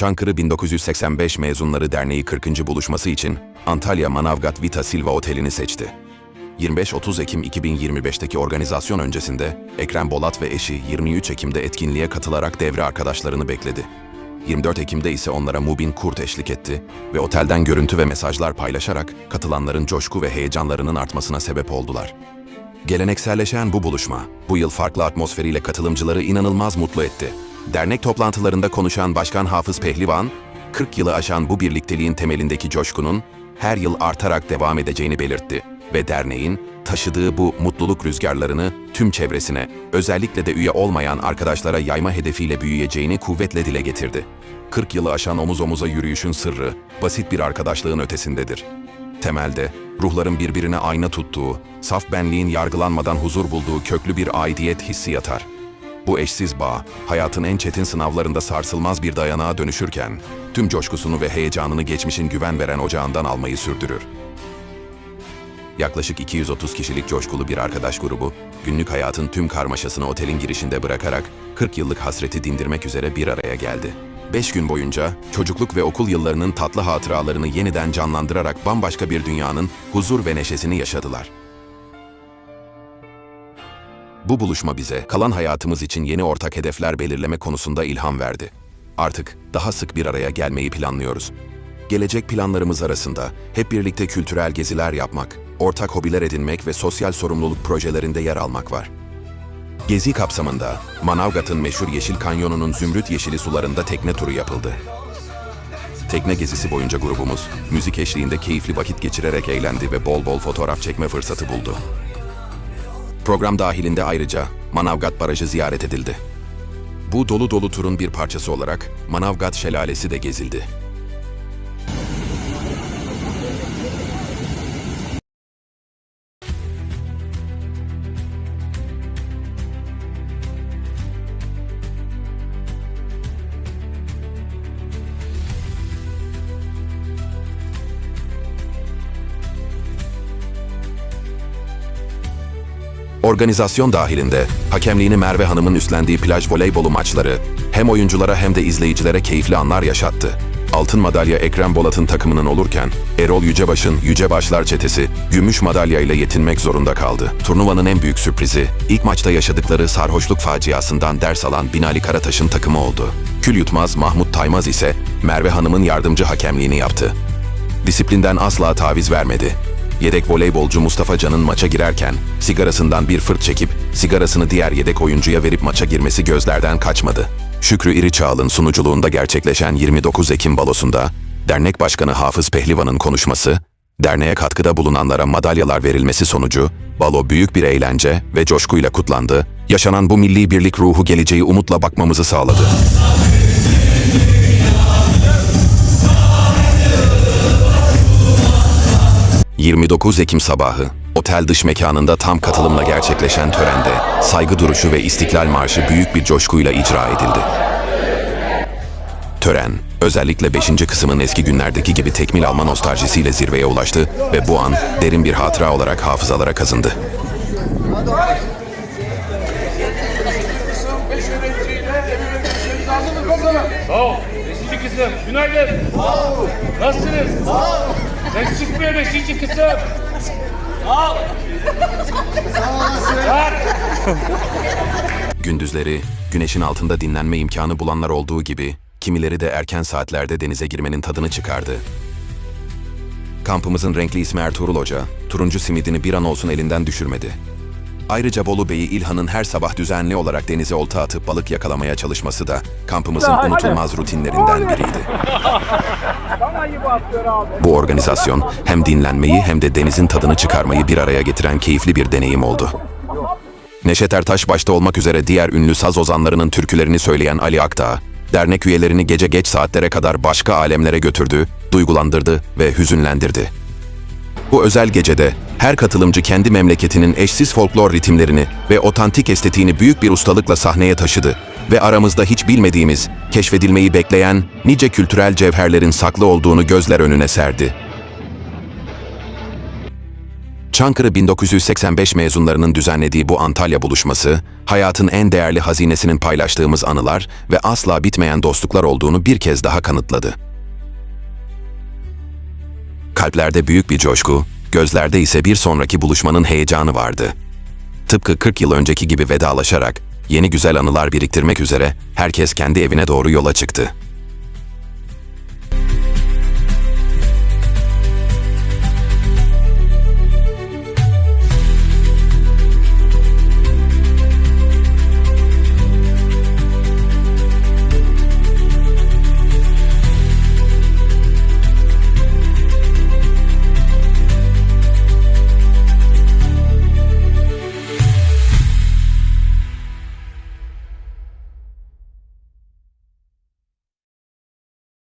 Çankırı 1985 Mezunları Derneği 40. buluşması için Antalya Manavgat Vita Silva Oteli'ni seçti. 25-30 Ekim 2025'teki organizasyon öncesinde Ekrem Bolat ve eşi 23 Ekim'de etkinliğe katılarak devre arkadaşlarını bekledi. 24 Ekim'de ise onlara Mubin Kurt eşlik etti ve otelden görüntü ve mesajlar paylaşarak katılanların coşku ve heyecanlarının artmasına sebep oldular. Gelenekselleşen bu buluşma, bu yıl farklı atmosferiyle katılımcıları inanılmaz mutlu etti. Dernek toplantılarında konuşan Başkan Hafız Pehlivan, 40 yılı aşan bu birlikteliğin temelindeki coşkunun her yıl artarak devam edeceğini belirtti ve derneğin taşıdığı bu mutluluk rüzgarlarını tüm çevresine, özellikle de üye olmayan arkadaşlara yayma hedefiyle büyüyeceğini kuvvetle dile getirdi. 40 yılı aşan omuz omuza yürüyüşün sırrı, basit bir arkadaşlığın ötesindedir. Temelde, ruhların birbirine ayna tuttuğu, saf benliğin yargılanmadan huzur bulduğu köklü bir aidiyet hissi yatar. Bu eşsiz bağ, hayatın en çetin sınavlarında sarsılmaz bir dayanağa dönüşürken, tüm coşkusunu ve heyecanını geçmişin güven veren ocağından almayı sürdürür. Yaklaşık 230 kişilik coşkulu bir arkadaş grubu, günlük hayatın tüm karmaşasını otelin girişinde bırakarak 40 yıllık hasreti dindirmek üzere bir araya geldi. 5 gün boyunca çocukluk ve okul yıllarının tatlı hatıralarını yeniden canlandırarak bambaşka bir dünyanın huzur ve neşesini yaşadılar. Bu buluşma bize kalan hayatımız için yeni ortak hedefler belirleme konusunda ilham verdi. Artık daha sık bir araya gelmeyi planlıyoruz. Gelecek planlarımız arasında hep birlikte kültürel geziler yapmak, ortak hobiler edinmek ve sosyal sorumluluk projelerinde yer almak var. Gezi kapsamında Manavgat'ın meşhur Yeşil Kanyonu'nun zümrüt yeşili sularında tekne turu yapıldı. Tekne gezisi boyunca grubumuz müzik eşliğinde keyifli vakit geçirerek eğlendi ve bol bol fotoğraf çekme fırsatı buldu. Program dahilinde ayrıca Manavgat Barajı ziyaret edildi. Bu dolu dolu turun bir parçası olarak Manavgat Şelalesi de gezildi. Organizasyon dahilinde hakemliğini Merve Hanım'ın üstlendiği plaj voleybolu maçları hem oyunculara hem de izleyicilere keyifli anlar yaşattı. Altın madalya Ekrem Bolat'ın takımının olurken Erol Yücebaş'ın Yücebaşlar çetesi gümüş madalya ile yetinmek zorunda kaldı. Turnuvanın en büyük sürprizi ilk maçta yaşadıkları sarhoşluk faciasından ders alan Binali Karataş'ın takımı oldu. Kül yutmaz Mahmut Taymaz ise Merve Hanım'ın yardımcı hakemliğini yaptı. Disiplinden asla taviz vermedi. Yedek voleybolcu Mustafa Can'ın maça girerken sigarasından bir fırt çekip sigarasını diğer yedek oyuncuya verip maça girmesi gözlerden kaçmadı. Şükrü İriçağlı'nın sunuculuğunda gerçekleşen 29 Ekim balosunda dernek başkanı Hafız Pehlivan'ın konuşması, derneğe katkıda bulunanlara madalyalar verilmesi sonucu balo büyük bir eğlence ve coşkuyla kutlandı. Yaşanan bu milli birlik ruhu geleceği umutla bakmamızı sağladı. 29 Ekim sabahı, otel dış mekanında tam katılımla gerçekleşen törende saygı duruşu ve İstiklal Marşı büyük bir coşkuyla icra edildi. Tören, özellikle 5. kısmın eski günlerdeki gibi tekmil alma nostaljisiyle zirveye ulaştı ve bu an derin bir hatıra olarak hafızalara kazındı. Sağ ol. Beşinci kısım. Günaydın. Sağ çıkmıyor beşinci kısım. Sağ ol. Sağ Gündüzleri güneşin altında dinlenme imkanı bulanlar olduğu gibi kimileri de erken saatlerde denize girmenin tadını çıkardı. Kampımızın renkli ismi Ertuğrul Hoca, turuncu simidini bir an olsun elinden düşürmedi. Ayrıca Bolu Bey'i İlhan'ın her sabah düzenli olarak denize olta atıp balık yakalamaya çalışması da kampımızın unutulmaz rutinlerinden biriydi. Bu organizasyon hem dinlenmeyi hem de denizin tadını çıkarmayı bir araya getiren keyifli bir deneyim oldu. Neşet Ertaş başta olmak üzere diğer ünlü saz ozanlarının türkülerini söyleyen Ali Akdağ, dernek üyelerini gece geç saatlere kadar başka alemlere götürdü, duygulandırdı ve hüzünlendirdi. Bu özel gecede her katılımcı kendi memleketinin eşsiz folklor ritimlerini ve otantik estetiğini büyük bir ustalıkla sahneye taşıdı ve aramızda hiç bilmediğimiz, keşfedilmeyi bekleyen nice kültürel cevherlerin saklı olduğunu gözler önüne serdi. Çankırı 1985 mezunlarının düzenlediği bu Antalya buluşması, hayatın en değerli hazinesinin paylaştığımız anılar ve asla bitmeyen dostluklar olduğunu bir kez daha kanıtladı. Kalplerde büyük bir coşku, gözlerde ise bir sonraki buluşmanın heyecanı vardı. Tıpkı 40 yıl önceki gibi vedalaşarak, yeni güzel anılar biriktirmek üzere herkes kendi evine doğru yola çıktı.